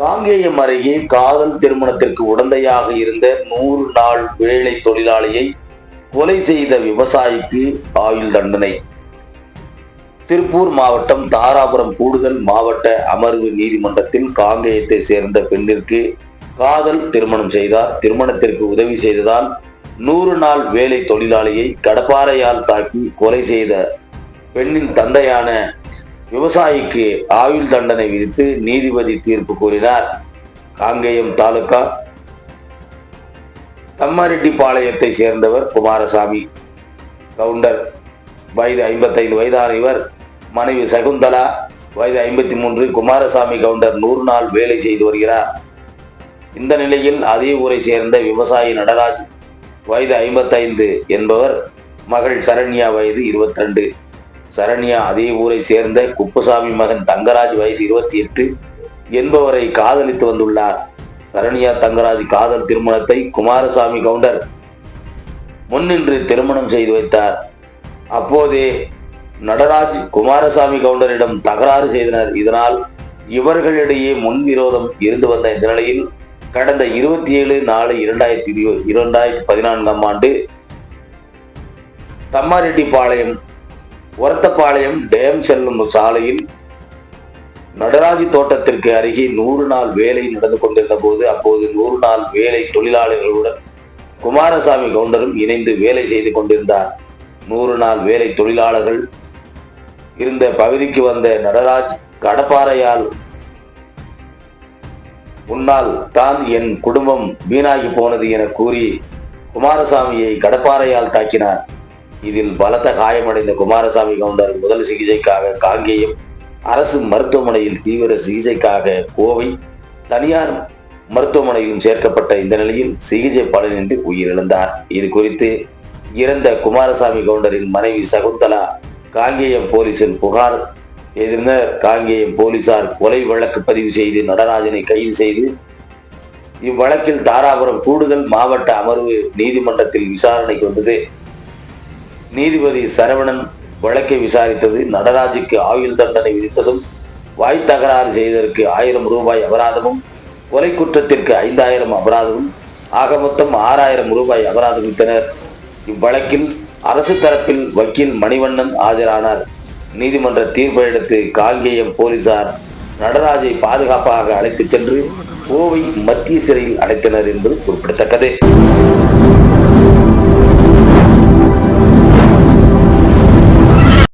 காங்கேயம் அருகே காதல் திருமணத்திற்கு உடந்தையாக இருந்த நூறு நாள் வேலை தொழிலாளியை கொலை செய்த விவசாயிக்கு ஆயுள் தண்டனை. திருப்பூர் மாவட்டம் தாராபுரம் கூடுதல் மாவட்ட அமர்வு நீதிமன்றத்தில் காங்கேயத்தை சேர்ந்த பெண்ணிற்கு காதல் திருமணம் செய்தார். திருமணத்திற்கு உதவி செய்ததால் நூறு நாள் வேலை தொழிலாளியை கடப்பாரையால் தாக்கி கொலை செய்த பெண்ணின் தந்தையான விவசாயிக்கு ஆயுள் தண்டனை விதித்து நீதிபதி தீர்ப்பு கூறினார் காங்கேயம் தாலுகா தம்மாரெட்டிப்பாளையத்தை சேர்ந்தவர் குமாரசாமி. கவுண்டர் வயது ஐம்பத்தைந்து வயதான இவர். மனைவி சகுந்தலா வயது ஐம்பத்தி மூன்று குமாரசாமி கவுண்டர் நூறு நாள் வேலை செய்து வருகிறார். இந்த நிலையில் அதே ஊரை சேர்ந்த விவசாயி நடராஜ் வயது ஐம்பத்தைந்து என்பவர் மகள் சரண்யா வயது இருபத்தி ரெண்டு சரண்யா அதே ஊரை சேர்ந்த குப்புசாமி மகன் தங்கராஜ் வயது இருபத்தி எட்டு என்பவரை காதலித்து வந்துள்ளார். சரண்யா தங்கராஜ் காதல் திருமணத்தை குமாரசாமி கவுண்டர் முன்னின்று திருமணம் செய்து வைத்தார். அப்போதே நடராஜ் குமாரசாமி கவுண்டரிடம் தகராறு செய்தனர். இதனால் இவர்களிடையே முன்விரோதம் இருந்து வந்த இந்த நிலையில் கடந்த இருபத்தி ஏழு நாலு இரண்டாயிரத்தி இரு- இரண்டாயிரத்தி பதினான்காம் ஆண்டு தம்மாரெட்டிப்பாளையம் ஒரத்தப்பாளையம் டேம் செல்லும் சாலையில் நடராஜி தோட்டத்திற்கு அருகே நூறு நாள் வேலை நடந்து கொண்டிருந்த போது அப்போது நூறு நாள் வேலை தொழிலாளர்களுடன் குமாரசாமி கவுண்டரும் இணைந்து வேலை செய்து கொண்டிருந்தார். நூறு நாள் வேலை தொழிலாளர்கள் இருந்த பகுதிக்கு வந்த நடராஜ் கடப்பாறையால் உன்னால் தான் என் குடும்பம் வீணாகி போனது என கூறி குமாரசாமியை கடப்பாறையால் தாக்கினார். இதில் பலத்த காயமடைந்த குமாரசாமி கவுண்டர் முதல் சிகிச்சைக்காக காங்கேயம் அரசு மருத்துவமனையில் தீவிர சிகிச்சைக்காக கோவை தனியார் மருத்துவமனையிலும் சேர்க்கப்பட்ட இந்த நிலையில் சிகிச்சை பலனின்றி உயிரிழந்தார். இது குறித்து இறந்த குமாரசாமி கவுண்டரின் மனைவி சகுந்தலா காங்கேயம் போலீசில் புகார் செய்திருந்தனர் காங்கேயம் போலீசார் கொலை வழக்கு பதிவு செய்து நடராஜனை கைது செய்து இவ்வழக்கில் தாராபுரம் கூடுதல் மாவட்ட அமர்வு நீதிமன்றத்தில் விசாரணைக்கு வந்தது. நீதிபதி சரவணன் வழக்கை விசாரித்தது நடராஜுக்கு ஆயுள் தண்டனை விதித்ததும் வாய் தகராறு செய்ததற்கு ஆயிரம் ரூபாய் அபராதமும் கொலை குற்றத்திற்கு ஐந்தாயிரம் அபராதமும் ஆக மொத்தம் ஆறாயிரம் ரூபாய் அபராதம் வித்தனர் இவ்வழக்கில் அரசு தரப்பில் வக்கீல் மணிவண்ணன் ஆஜரானார். நீதிமன்ற தீர்ப்பை அடுத்து காங்கேயம் போலீசார் நடராஜை பாதுகாப்பாக அழைத்துச் சென்று கோவை மத்திய சிறையில் அடைத்தனர் என்பது குறிப்பிடத்தக்கது.